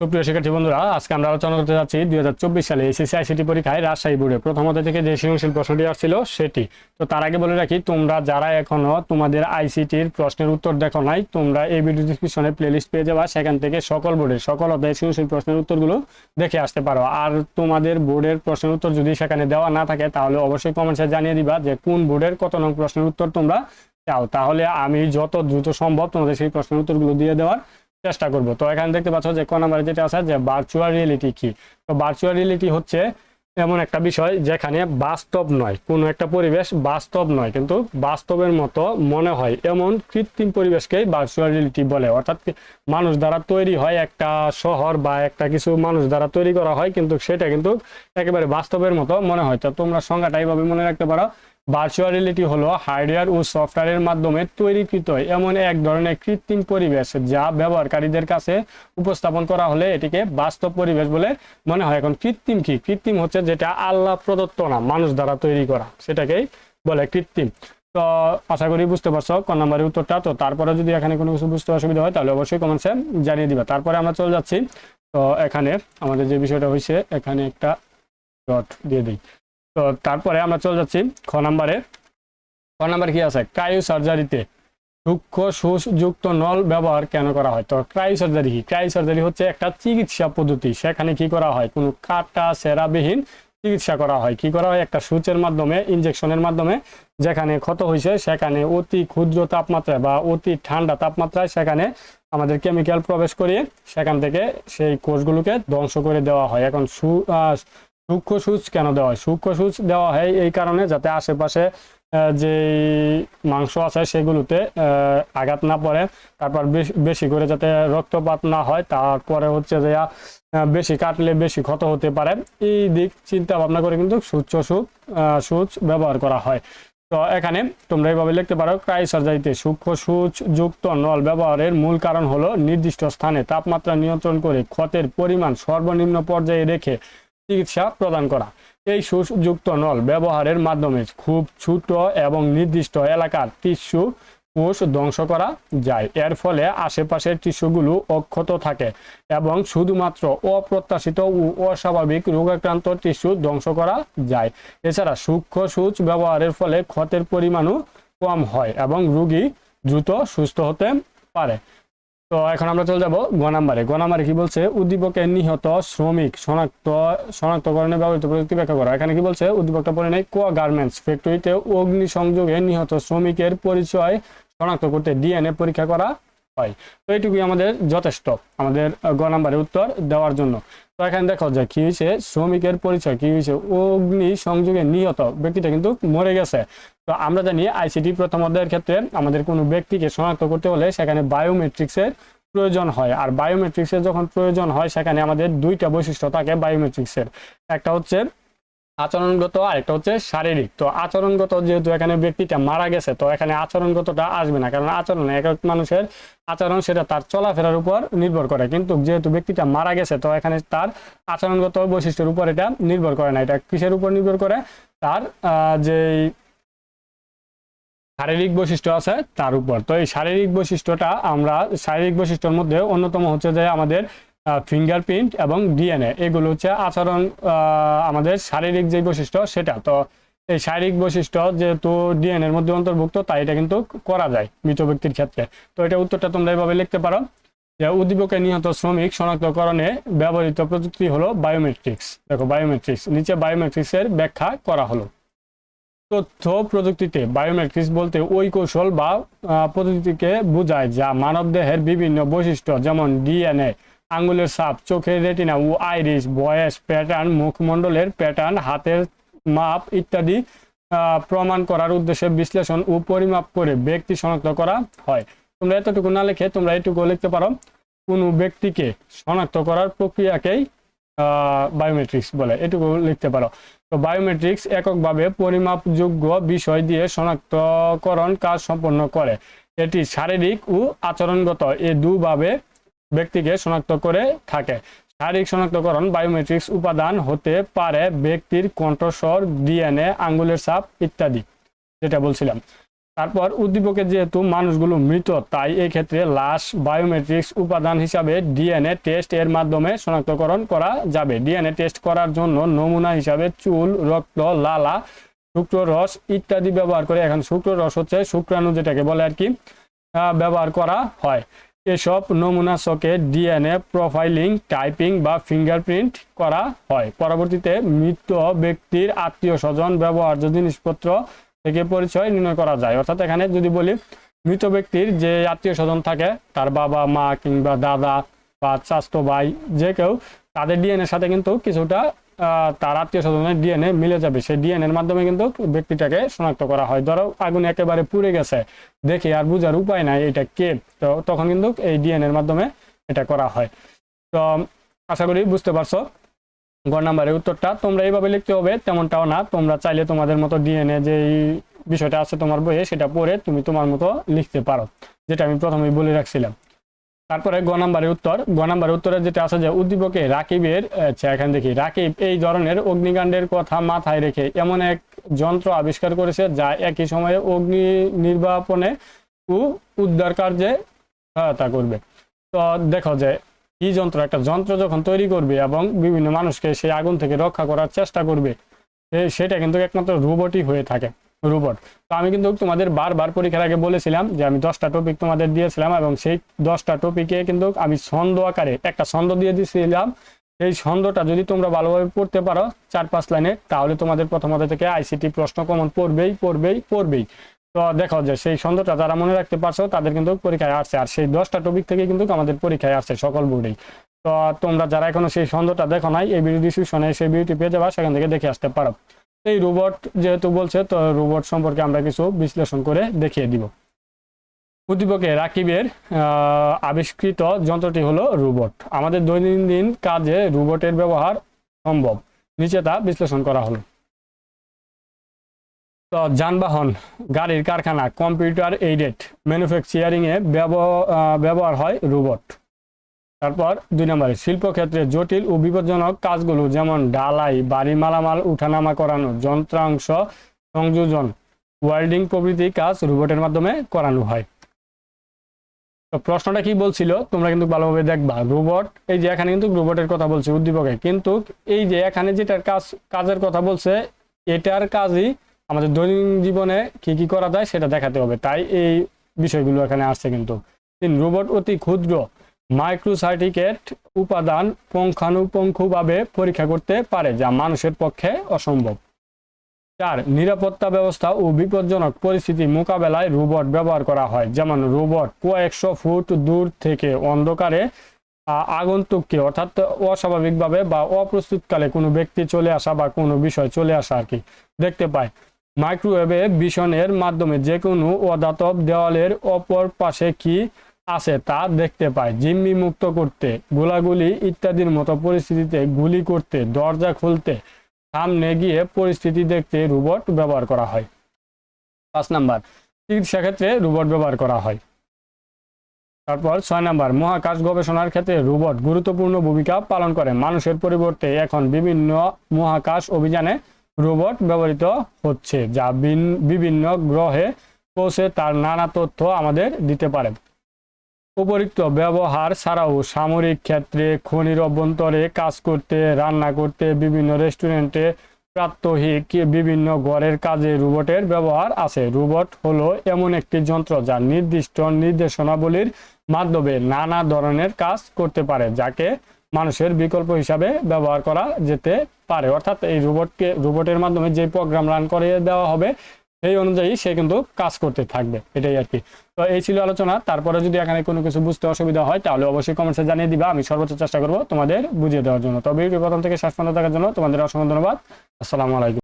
সুপ্রিয় শিক্ষার্থী বন্ধুরা, আজকে আমরা আলোচনা করতে যাচ্ছি দুই হাজার চব্বিশ সালে এসএসসি আইসিটি পরীক্ষায় রাজশাহী বোর্ডে। প্রথমত থেকে যে সৃজনশীল প্রশ্নটি আসছিল সেটি। তো তার আগে বলে রাখি, তোমরা যারা এখনও তোমাদের আইসিটির প্রশ্নের উত্তর দেখো নাই, তোমরা এই ভিডিও ডিসক্রিপশনে প্লেলিস্ট পেয়ে যাবা। সেখান থেকে সকল বোর্ডের, সকল অধ্যায় সৃজনশীল প্রশ্নের উত্তরগুলো দেখে আসতে পারো। আর তোমাদের বোর্ডের প্রশ্নের উত্তর যদি সেখানে দেওয়া না থাকে, তাহলে অবশ্যই কমেন্টসে জানিয়ে দিবা যে কোন বোর্ডের কত নং প্রশ্নের উত্তর তোমরা চাও। তাহলে আমি যত দ্রুত সম্ভব তোমাদের সেই প্রশ্নের উত্তরগুলো দিয়ে দেওয়ার চেষ্টা করব। তো এখানে দেখতে পাচ্ছ যে ক নাম্বারে যেটা আছে যে ভার্চুয়াল রিয়েলিটি কি? তো ভার্চুয়াল রিয়েলিটি হচ্ছে এমন একটা বিষয় যেখানে বাস্তব নয়, কোনো একটা পরিবেশ বাস্তব নয়, কিন্তু বাস্তবের মতো মনে হয়। এমন কৃত্রিম পরিবেশকেই ভার্চুয়াল রিয়েলিটি বলে। অর্থাৎ মানুষ দ্বারা তৈরি হয়, একটা শহর বা একটা কিছু মানুষ দ্বারা তৈরি করা হয়, কিন্তু সেটা কিন্তু একেবারে বাস্তবের মতো মনে হয়। তো তোমরা সংজ্ঞাটা এইভাবে মনে রাখতে পারো। ভার্চুয়াল রিয়েলিটি হলো হার্ডওয়্যার ও সফটওয়্যারের মাধ্যমে তৈরিকৃত এমন এক ধরনের কৃত্রিম পরিবেশ যা ব্যবহারকারীদের কাছে উপস্থাপন করা হলে এটিকে বাস্তব পরিবেশ বলে মনে হয়। এখন কৃত্রিম কি? কৃত্রিম হচ্ছে যেটা আল্লাহ প্রদত্ত না, মানুষ দ্বারা তৈরি করা, সেটাকেই বলে কৃত্রিম। তো আশা করি বুঝতে পারছ ক নাম্বারের উত্তরটা। তো তারপরে যদি এখানে কোনো কিছু বুঝতে অসুবিধা হয় তাহলে অবশ্যই কমেন্টসে জানিয়ে দিবা। তারপরে আমরা চলে যাচ্ছি। তো এখানে আমাদের যে বিষয়টা হয়েছে, এখানে একটা ডট দিয়ে দিই। তো তারপরে আমরা চলে যাচ্ছি খ নাম্বারে। খ নাম্বার কি আছে? ক্রায়ো সার্জারিতে সূক্ষ্ম সুযুক্ত নল ব্যবহার কেন করা হয়? তো ক্রায়ো সার্জারি কি? ক্রায়ো সার্জারি হচ্ছে একটা চিকিৎসা পদ্ধতি। সেখানে কি করা হয়? কোনো কাটা সেরাবিহীন চিকিৎসা করা হয়। কি করা হয়? একটা সূচের মাধ্যমে, ইনজেকশনের মাধ্যমে, যেখানে ক্ষত হয়েছে সেখানে অতি ক্ষুদ্র তাপমাত্রায় বা অতি ঠান্ডা তাপমাত্রায় সেখানে আমাদের কেমিক্যাল প্রবেশ করিয়ে সেখান থেকে সেই কোষগুলোকে ধ্বংস করে দেওয়া হয়। এখন সু সূক্ষ্ম সূচ কেন দেওয়া হয়? সূক্ষ্ম সূচ দেওয়া হয় এই কারণে যাতে আশেপাশে যে মাংস আছে সেগুলোতে আঘাত না পড়ে, তারপর বেশ- করে যাতে রক্তপাত না হয়, তারপরে হচ্ছে যে বেশি কাটলে বেশি ক্ষত হতে পারে। এই দিক চিন্তা ভাবনা করে কিন্তু সূচ্য সুখ সূচ ব্যবহার করা হয়। তো এখানে তোমরা এইভাবে লিখতে পারো ক্রাই সার্জারিতে সূক্ষ্ম সূচ যুক্ত নল ব্যবহারের মূল কারণ হলো নির্দিষ্ট স্থানে তাপমাত্রা নিয়ন্ত্রণ করে ক্ষতের পরিমাণ সর্বনিম্ন পর্যায়ে রেখে চিকিৎসা প্রদান করা। এই সুযুক্ত নল ব্যবহারের মাধ্যমে খুব ছোট এবং নির্দিষ্ট এলাকার টিস্যু কোষ ধ্বংস করা যায়। এর ফলে আশেপাশের টিস্যুগুলো অক্ষত থাকে এবং শুধুমাত্র অপ্রত্যাশিত ও অস্বাভাবিক রোগাক্রান্ত টিস্যু ধ্বংস করা যায়। এছাড়া সূক্ষ্ম সূচ ব্যবহারের ফলে ক্ষতের পরিমাণও কম হয় এবং রোগী দ্রুত সুস্থ হতে পারে। তো এখন আমরা চলে যাব গ নাম্বারে। গ নাম্বারে কি বলছে, উদ্দীপকে নিহত শ্রমিক শনাক্ত, শনাক্তকরণে ব্যবহৃত প্রযুক্তি ব্যাখ্যা করা। এখানে কি বলছে, উদ্দীপকটা পড়ে নেই, কোয়া গার্মেন্টস ফ্যাক্টরিতে অগ্নি সংযোগে নিহত শ্রমিকের পরিচয় শনাক্ত করতে ডিএনএ পরীক্ষা করা হয়। তো এইটুকুই আমাদের যথেষ্ট, আমাদের গ নাম্বারে উত্তর দেওয়ার জন্য। তো এখানে দেখো যে কি হয়েছে, শ্রমিকের পরিচয় কি হয়েছে, অগ্নি সংযোগে নিহত ব্যক্তিটা কিন্তু মরে গেছে। তো আমরা জানি আইসিটি প্রথম অধ্যায়ের ক্ষেত্রে আমাদের কোনো ব্যক্তিকে শনাক্ত করতে হলে সেখানে বায়োমেট্রিক্সের প্রয়োজন হয়। আর বায়োমেট্রিক্সের যখন প্রয়োজন হয়, সেখানে আমাদের দুইটা বৈশিষ্ট্য থাকে বায়োমেট্রিক্সের। একটা হচ্ছে আচরণগত, আর একটা হচ্ছে শারীরিক। তো আচরণগত যেহেতু এখানে ব্যক্তিটা মারা গেছে, তো এখানে আচরণগতটা আসবে না। কারণ আচরণ এক এক মানুষের আচরণ সেটা তার চলাফেরার উপর নির্ভর করে। কিন্তু যেহেতু ব্যক্তিটা মারা গেছে, তো এখানে তার আচরণগত বৈশিষ্ট্যের উপর এটা নির্ভর করে না। এটা কিসের উপর নির্ভর করে? তার যেই শারীরিক বৈশিষ্ট্য আছে তার উপর। তো এই শারীরিক বৈশিষ্ট্যটা আমরা, শারীরিক বৈশিষ্ট্যের মধ্যে অন্যতম হচ্ছে যে আমাদের ফিঙ্গারপ্রিন্ট এবং ডিএনএ এগুলো হচ্ছে আচরণ আমাদের শারীরিক যে বৈশিষ্ট্য সেটা। তো এই শারীরিক বৈশিষ্ট্য যেহেতু ডিএনএর মধ্যে অন্তর্ভুক্ত, তাই এটা কিন্তু করা যায় মৃত ব্যক্তির ক্ষেত্রে। তো এটা উত্তরটা তোমরা এভাবে লিখতে পারো যে উদ্দীপকে নিহত শ্রমিক শনাক্তকরণে ব্যবহৃত প্রযুক্তি হলো বায়োমেট্রিক্স দেখো বায়োমেট্রিক্স নিচে বায়োমেট্রিক্সের ব্যাখ্যা করা হলো। তথ্য প্রযুক্তিতে বায়োমেট্রিক্স বলতে ওই কৌশল বা পদ্ধতিকে বোঝায় যা মানবদেহের বিভিন্ন বৈশিষ্ট্য, যেমন ডিএনএ আঙ্গুলের সাপ চোখের রেটিনা ও আইরিস বয়স প্যাটার্ন মুখমণ্ডলের প্যাটার্ন হাতের মাপ ইত্যাদি প্রমাণ করার উদ্দেশ্যে বিশ্লেষণ ও পরিমাপ করে ব্যক্তি শনাক্ত করা হয়। তোমরা এতটুকু না লিখে তোমরা এটুকু লিখতে পারো, কোনো ব্যক্তিকে শনাক্ত করার প্রক্রিয়াকেই বায়োমেট্রিক্স বলে, এটুকু লিখতে পারো। তো বায়োমেট্রিক্স এককভাবে পরিমাপযোগ্য বিষয় দিয়ে শনাক্তকরণ কাজ সম্পন্ন করে। এটি শারীরিক ও আচরণগত, এ দুভাবে ব্যক্তিকে শনাক্ত করে থাকে। শারীরিক শনাক্তকরণ বায়োমেট্রিক্স উপাদান হতে পারে ব্যক্তির কণ্ঠস্বর, ডিএনএ, আঙ্গুলের ছাপ ইত্যাদি, যেটা বলছিলাম। তারপর উদ্দীপকের যেহেতু মানুষগুলো মৃত, তাই এই ক্ষেত্রে লাশ বায়োমেট্রিক্স উপাদান হিসাবে ডিএনএ টেস্ট এর মাধ্যমে শনাক্তকরণ করা যাবে। ডিএনএ টেস্ট করার জন্য নমুনা হিসাবে চুল, রক্ত, লালা, শুক্র রস ইত্যাদি ব্যবহার করে, এখন শুক্র রস হচ্ছে শুক্রাণু যেটাকে বলে আর কি ব্যবহার করা হয়। এসব নমুনা সকে ডিএনএ, প্রোফাইলিং, টাইপিং বা ফিঙ্গারপ্রিন্ট করা হয়। পরবর্তীতে মৃত ব্যক্তির আত্মীয় স্বজন ব্যবহার্য জিনিসপত্র থেকে পরিচয় নির্ণয় করা যায়। অর্থাৎ এখানে যদি বলি, মৃত ব্যক্তির যে আত্মীয় স্বজন থাকে, তার বাবা, মা কিংবা দাদা বা চাস্তো ভাই, যে কেউ, তাদের ডিএনএর সাথে কিন্তু কিছুটা তার আত্মীয় স্বজনের ডিএনএ মিলে যাবে। সেই ডিএনএর মাধ্যমে কিন্তু ব্যক্তিটাকে শনাক্ত করা হয়। ধরো আগুন একেবারে পুড়ে গেছে, দেখে আর বুঝার উপায় নাই এটা কে? তো তখন কিন্তু এই ডিএনএর মাধ্যমে এটা করা হয়। তো আশা করি বুঝতে পারছ। গ নাম্বারের উত্তরটা তোমরা এইভাবে লিখতে হবে, তেমনটাও না। তোমরা চাইলে তোমাদের মতো ডিএনএ যে বিষয়টা আছে তোমার বইয়ে সেটা পড়ে তুমি তোমার মতো লিখতে পারো, যেটা আমি প্রথমেই বলে রাখছিলাম। তারপরে গ নাম্বারের উত্তর। গ নাম্বারের উত্তরে যেটা আছে যে উদ্দীপকে রাকিবের আচ্ছা এখানে দেখি। রাকিব এই ধরনের অগ্নিকাণ্ডের কথা মাথায় রেখে এমন এক যন্ত্র আবিষ্কার করেছে যা একই সময়ে অগ্নি নির্বাপনে ও উদ্ধার কার্যে সহায়তা করবে। তো দেখো যে এই যন্ত্র একটা যন্ত্র যখন তৈরি করবে এবং বিভিন্ন মানুষকে সেই আগুন থেকে রক্ষা করার চেষ্টা করবে সেটা কিন্তু একমাত্র রোবটই হয়ে থাকে। রোবট। তো আমি কিন্তু তোমাদের বারবার পরীক্ষার আগে বলেছিলাম যে আমি দশটা টপিক তোমাদের দিয়েছিলাম এবং সেই দশটা টপিকে কিন্তু আমি ছন্দ আকারে একটা ছন্দ দিয়ে দিয়েছিলাম। এই ছন্দটা যদি তোমরা ভালোভাবে পড়তে পারো চার পাঁচ লাইনে, তাহলে তোমাদের প্রথমত থেকে আইসিটি প্রশ্ন কমন পড়বেই পড়বেই পড়বেই। তো দেখো যে সেই ছন্দটা যারা মনে রাখতে পারছ, তাদের কিন্তু পরীক্ষায় আসছে। আর সেই দশটা টপিক থেকে কিন্তু আমাদের পরীক্ষায় আসছে সকল বোর্ডেই তো তোমরা যারা এখনও সেই ছন্দটা দেখো নাই, এই ভিডিও ডিসক্রিপশনে সেই ভিডিওটি পেয়ে যাবা, সেখান থেকে দেখে আসতে পারো। এই রোবট যেহেতু বলছে, তো রোবট সম্পর্কে আমরা কিছু বিশ্লেষণ করে দেখিয়ে দিব। উদ্দীপকে রাকিবের আবিষ্কৃত যন্ত্রটি হলো রোবট আমাদের দৈনন্দিন কাজে রোবটের ব্যবহার সম্ভব। নিচে তা বিশ্লেষণ করা হলো। তো যানবাহন, গাড়ির কারখানা কম্পিউটার এইডেড ম্যানুফ্যাকচারিং এ ব্যব- ব্যবহার হয় রোবট তারপর দুই নম্বরে, শিল্পক্ষেত্রে জটিল ও বিপজ্জনক কাজগুলো যেমন ঢালাই বাড়ি মালামাল, উঠানামা করানো, যন্ত্রাংশ সংযোজন, ওয়েল্ডিং প্রভৃতি কাজ রোবটের মাধ্যমে করানো হয়। তো প্রশ্নটা কি বলছিল? তোমরা কিন্তু ভালোভাবে দেখবা। রোবট, এই যে এখানে কিন্তু রোবটের কথা বলছে উদ্দীপকে। কিন্তু এই যে এখানে যেটার কাজ, কাজের কথা বলছে, এটার কাজই আমাদের দৈনন্দিন জীবনে কি কি করা যায় সেটা দেখাতে হবে। তাই এই বিষয়গুলো এখানে আসছে কিন্তু। তিন, রোবট অতি ক্ষুদ্র। মাইক্রোসার্টিকেট উপাদান পুঙ্খানুপুঙ্খভাবে পরীক্ষা করতে পারে, যা মানুষের পক্ষে অসম্ভব। চার, নিরাপত্তা ব্যবস্থা ও বিপজ্জনক পরিস্থিতি মোকাবেলায় রোবট ব্যবহার করা হয়, যেমন রোবট কয়েকশো ফুট দূর থেকে অন্ধকারে আগন্তুককে, অর্থাৎ অস্বাভাবিকভাবে বা অপ্রস্তুতকালে কোনো ব্যক্তি চলে আসা বা কোনো বিষয় চলে আসা আর কি, দেখতে পায়। মাইক্রোওয়েভে ভীষণের মাধ্যমে যে কোনো অধাতব দেওয়ালের অপর পাশে কি আছে তা দেখতে পায়। জিম্মি মুক্ত করতে, গোলাগুলি ইত্যাদির মতো পরিস্থিতিতে গুলি করতে, দরজা খুলতে, সামনে গিয়ে পরিস্থিতি দেখতে রোবট ব্যবহার করা হয়। পাঁচ নাম্বার চিকিৎসা ক্ষেত্রে রোবট ব্যবহার করা হয়। তারপর ছয় নাম্বার, মহাকাশ গবেষণার ক্ষেত্রে রোবট গুরুত্বপূর্ণ ভূমিকা পালন করে। মানুষের পরিবর্তে এখন বিভিন্ন মহাকাশ অভিযানে রোবট ব্যবহৃত হচ্ছে, যা বিভিন্ন গ্রহে পৌঁছে তার নানা তথ্য আমাদের দিতে পারে। উপরিক্ত ব্যবহার ছাড়াও সামরিক ক্ষেত্রে খনির অভ্যন্তরে কাজ করতে, রান্না করতে, বিভিন্ন রেস্টুরেন্টে প্রাত্যহিক বিভিন্ন ঘরের কাজে রোবটের ব্যবহার আছে। রোবট হলো এমন একটি যন্ত্র যা নির্দিষ্ট নির্দেশনাবলীর মাধ্যমে নানা ধরনের কাজ করতে পারে, যাকে মানুষের বিকল্প হিসাবে ব্যবহার করা যেতে পারে। অর্থাৎ এই রোবটকে, রোবটের মাধ্যমে যে প্রোগ্রাম রান করে দেওয়া হবে এই অনুযায়ী সে কিন্তু কাজ করতে থাকবে, এটাই আর কি। তো এই ছিল আলোচনা, তারপরে যদি এখানে কোনো কিছু বুঝতে অসুবিধা হয়, তাহলে অবশ্যই কমেন্টসে জানিয়ে দিবা, আমি সর্বোচ্চ চেষ্টা করব তোমাদের বুঝিয়ে দেওয়ার জন্য। তবে প্রথম থেকে শেষ পর্যন্ত থাকার জন্য তোমাদের অসংখ্য ধন্যবাদ। আসসালামু আলাইকুম।